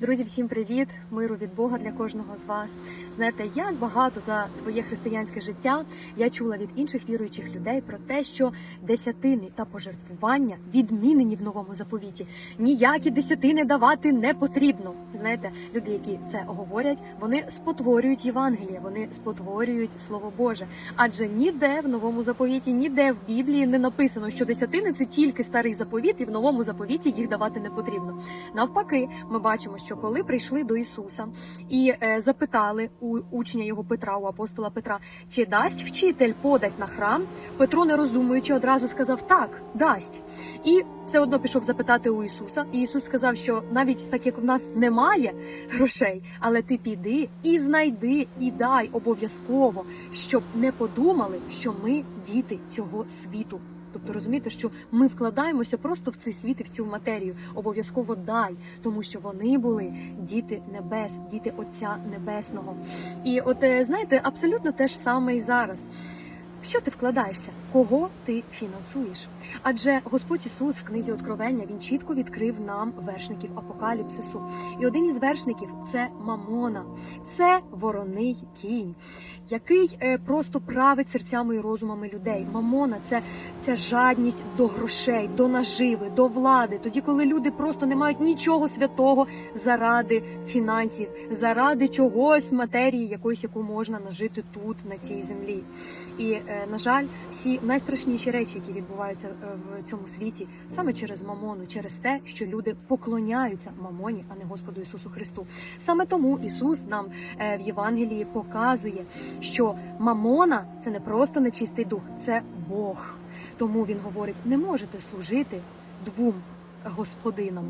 Друзі, всім привіт! Миру від Бога для кожного з вас. Знаєте, як багато за своє християнське життя я чула від інших віруючих людей про те, що десятини та пожертвування відмінені в новому заповіті. Ніякі десятини давати не потрібно. Знаєте, люди, які це говорять, вони спотворюють Євангеліє, вони спотворюють Слово Боже. Адже ніде в новому заповіті, ніде в Біблії не написано, що десятини це тільки старий заповіт, і в новому заповіті їх давати не потрібно. Навпаки, ми бачимо, що коли прийшли до Ісуса і е, запитали у учня його Петра, у апостола Петра, чи дасть вчитель подать на храм, Петро, не роздумуючи, одразу сказав так, дасть. І все одно пішов запитати у Ісуса. І Ісус сказав, що навіть так як в нас немає грошей, але ти піди і знайди, і дай обов'язково, щоб не подумали, що ми діти цього світу. Тобто розумієте, що ми вкладаємося просто в цей світ і в цю матерію. Обов'язково дай, тому що вони були діти небес, діти Отця Небесного. І от е, знаєте, абсолютно те ж саме і зараз. Що ти вкладаєшся? Кого ти фінансуєш? Адже Господь Ісус в книзі Откровення він чітко відкрив нам вершників апокаліпсису. І один із вершників це Мамона, це вороний кінь, який е, просто править серцями і розумами людей. Мамона це ця жадність до грошей, до наживи, до влади. Тоді, коли люди просто не мають нічого святого заради фінансів, заради чогось матерії, якоїсь, яку можна нажити тут, на цій землі. І е, на жаль, всі найстрашніші речі, які відбуваються е, в цьому світі, саме через мамону, через те, що люди поклоняються мамоні, а не Господу Ісусу Христу. Саме тому Ісус нам е, в Євангелії показує, що мамона це не просто нечистий дух, це Бог. Тому він говорить: не можете служити двом господинам.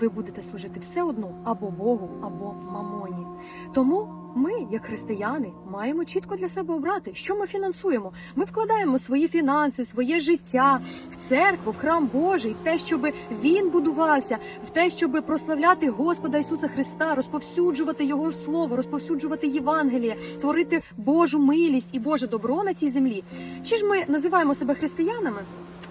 Ви будете служити все одно або Богу, або мамоні. Тому ми, як християни, маємо чітко для себе обрати, що ми фінансуємо. Ми вкладаємо свої фінанси, своє життя в церкву, в храм Божий, в те, щоб він будувався, в те, щоб прославляти Господа Ісуса Христа, розповсюджувати Його слово, розповсюджувати Євангеліє, творити Божу милість і Боже добро на цій землі. Чи ж ми називаємо себе християнами,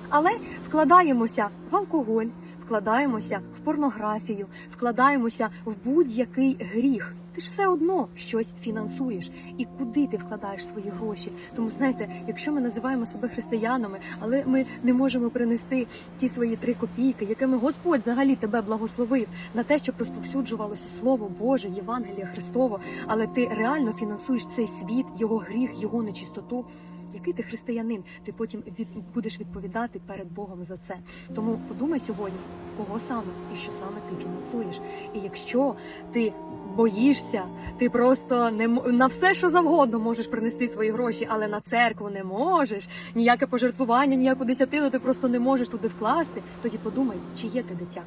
але вкладаємося в алкоголь, вкладаємося в порнографію, вкладаємося в будь-який гріх. Ти ж все одно щось фінансуєш. І куди ти вкладаєш свої гроші? Тому знаєте, якщо ми називаємо себе християнами, але ми не можемо принести ті свої три копійки, якими Господь взагалі тебе благословив на те, щоб розповсюджувалося Слово Боже, Євангеліє Христово, але ти реально фінансуєш цей світ, його гріх, його нечистоту. Який ти християнин, ти потім від, будеш відповідати перед Богом за це. Тому подумай сьогодні, кого саме і що саме ти фінансуєш. І якщо ти боїшся, ти просто не на все, що завгодно можеш принести свої гроші, але на церкву не можеш, ніяке пожертвування, ніяку десятину ти просто не можеш туди вкласти. Тоді подумай, чи є ти дитя.